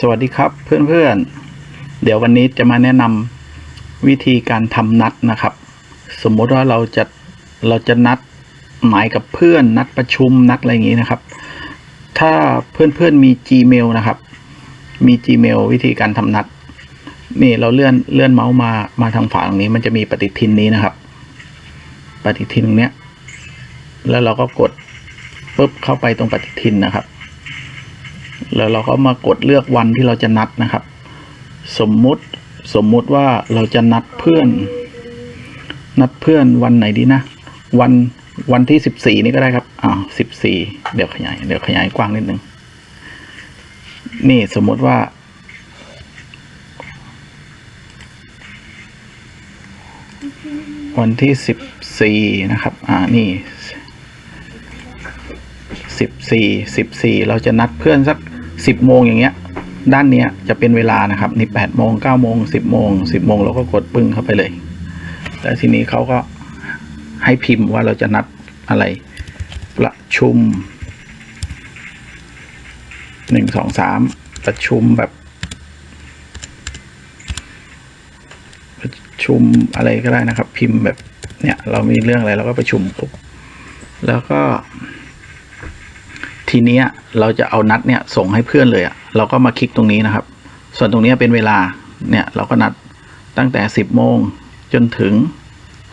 สวัสดีครับเพื่อนๆ เดี๋ยววันนี้จะมาแนะนำวิธีการทำนัดนะครับ สมมติว่าเราจะเราจะนัดหมายกับเพื่อนนัดประชุมนัดอะไรอย่างนี้นะครับ ถ้าเพื่อนๆมี Gmail นะครับ มี Gmail วิธีการทำนัด นี่เราเลื่อนเลื่อนเมาส์มามาทางฝาตรงนี้ มันจะมีปฏิทินนี้นะครับ ปฏิทินตรงเนี้ยแล้วเราก็กดปุ๊บเข้าไปตรงปฏิทินนะครับ แล้วเราก็มากดเลือกวันที่เราจะนัดนะครับ สมมุติสมมุติว่าเราจะนัดเพื่อน นัดเพื่อนวันไหนดีนะ วันวันที่สิบสี่นี่ก็ได้ครับอ่าสิบสี่เดี๋ยวขยายเดี๋ยวขยายกว้างนิดนึงนี่สมมุติว่า วันที่สิบสี่นะครับ อ่านี่สิบสี่สิบสี่เราจะนัดเพื่อนสัก สิบโมงอย่างเงี้ย ด้านเนี้ยจะเป็นเวลานะครับนี่แปดโมงเก้าโมงสิบโมงสิบโมงเราก็กดปึ้งเข้าไปเลย แล้วทีนี้เขาก็ให้พิมพ์ว่าเราจะนัดอะไรประชุมหนึ่งสองสามประชุมแบบ ประชุมอะไรก็ได้นะครับ พิมพ์แบบเนี่ย เรามีเรื่องอะไรเราก็ประชุมปุ๊บแล้วก็ ทีนี้เราจะเอานัดเนี่ยส่งให้เพื่อนเลยอะ่ะเราก็มาคลิกตรงนี้นะครับ ส่วนตรงนี้เป็นเวลาเนี่ยเราก็นัดตั้งแต่สิบโมงจนถึง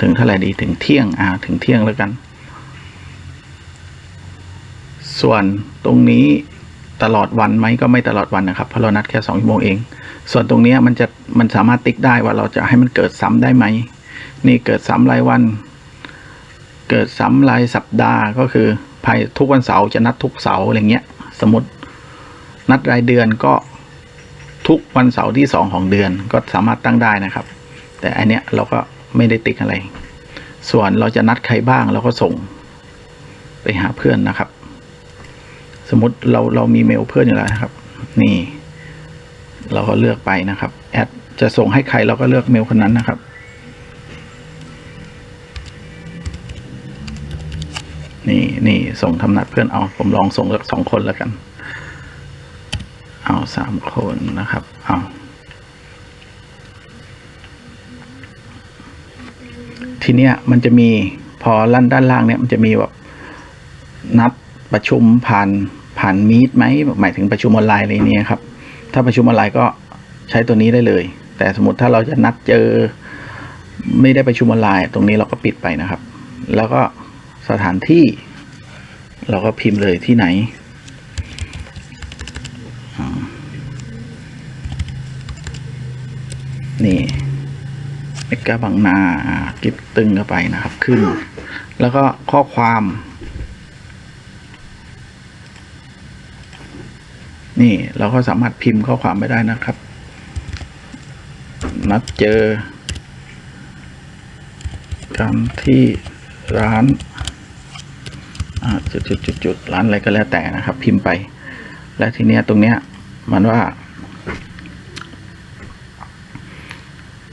ถึงเท่าไหร่ดีถึงเที่ยงอ่าถึงเที่ยงแล้วกัน ส่วนตรงนี้ตลอดวันไหมก็ไม่ตลอดวันนะครับเพราะเรานัดแค่สองชั่วโมงเอง ส่วนตรงนี้มันจะมันสามารถติ๊กได้ว่าเราจะให้มันเกิดซ้ำได้ไหมนี่เกิดซ้ำรายวัน เกิดซ้ำรายสัปดาห์ก็คือ ภายทุกวันเสาร์จะนัดทุกเสาร์อะไรเงี้ย สมมตินัดรายเดือนก็ทุกวันเสาร์ที่สองของเดือนก็สามารถตั้งได้นะครับ แต่อันเนี้ยเราก็ไม่ได้ติ๊กอะไร ส่วนเราจะนัดใครบ้างเราก็ส่งไปหาเพื่อนนะครับ สมมติเราเรามีเมลเพื่อนอยู่แล้วนะครับ นี่ เราก็เลือกไปนะครับแอดจะส่งให้ใครเราก็เลือกเมลคนนั้นนะครับ นี่นี่ส่งทำนัดเพื่อนเอาผมลองส่งสักสองคนแล้วกัน เอาสามคนนะครับ เอาทีเนี้ยมันจะมีพอลั่นด้านล่างเนี่ยมันจะมีแบบนัดประชุมผ่านผ่านมีดไหมหมายถึงประชุมออนไลน์อะไรเนี่ยครับ ถ้าประชุมออนไลน์ก็ใช้ตัวนี้ได้เลย แต่สมมติถ้าเราจะนัดเจอไม่ได้ประชุมออนไลน์ ตรงนี้เราก็ปิดไปนะครับ แล้วก็ สถานที่ เราก็พิมพ์เลยที่ไหน นี่เมกาบางนาอ่ากิบตึงเข้าไปนะครับขึ้น แล้วก็ข้อความ นี่เราก็สามารถพิมพ์ข้อความไปได้นะครับ นัดเจอกันที่ร้าน จุดจุดจุดจุดร้านอะไรก็แล้วแต่นะครับ พิมพ์ไป และทีเนี้ยตรงเนี้ยมันว่า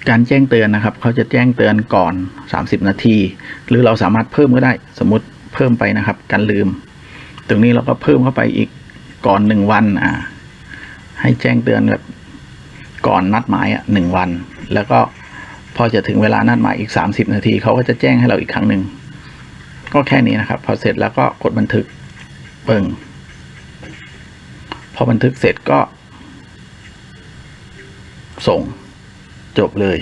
การแจ้งเตือนนะครับเขาจะแจ้งเตือนก่อน 30 นาที หรือเราสามารถเพิ่มก็ได้สมมติเพิ่มไปนะครับ การลืม ตรงนี้เราก็เพิ่มเข้าไปอีกก่อนหนึ่งวันอ่าให้แจ้งเตือนแบบก่อนนัดหมายอะหนึ่งวัน แล้วก็พอจะถึงเวลานัดหมายอีก 30 นาทีเขาก็จะแจ้งให้เราอีกครั้งหนึ่ง ก็แค่นี้นะครับ พอเสร็จแล้วก็กดบันทึกเปิงพอบันทึกเสร็จก็ ส่งจบเลย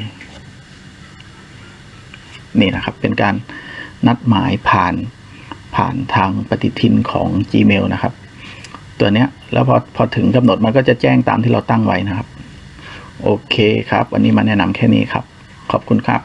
นี่นะครับเป็นการนัดหมายผ่านผ่านทางปฏิทินของ Gmail นะครับ ตัวเนี้ยแล้วพอพอถึงกำหนดมันก็จะแจ้งตามที่เราตั้งไว้นะครับ โอเคครับ วันนี้มาแนะนำแค่นี้ครับ ขอบคุณครับ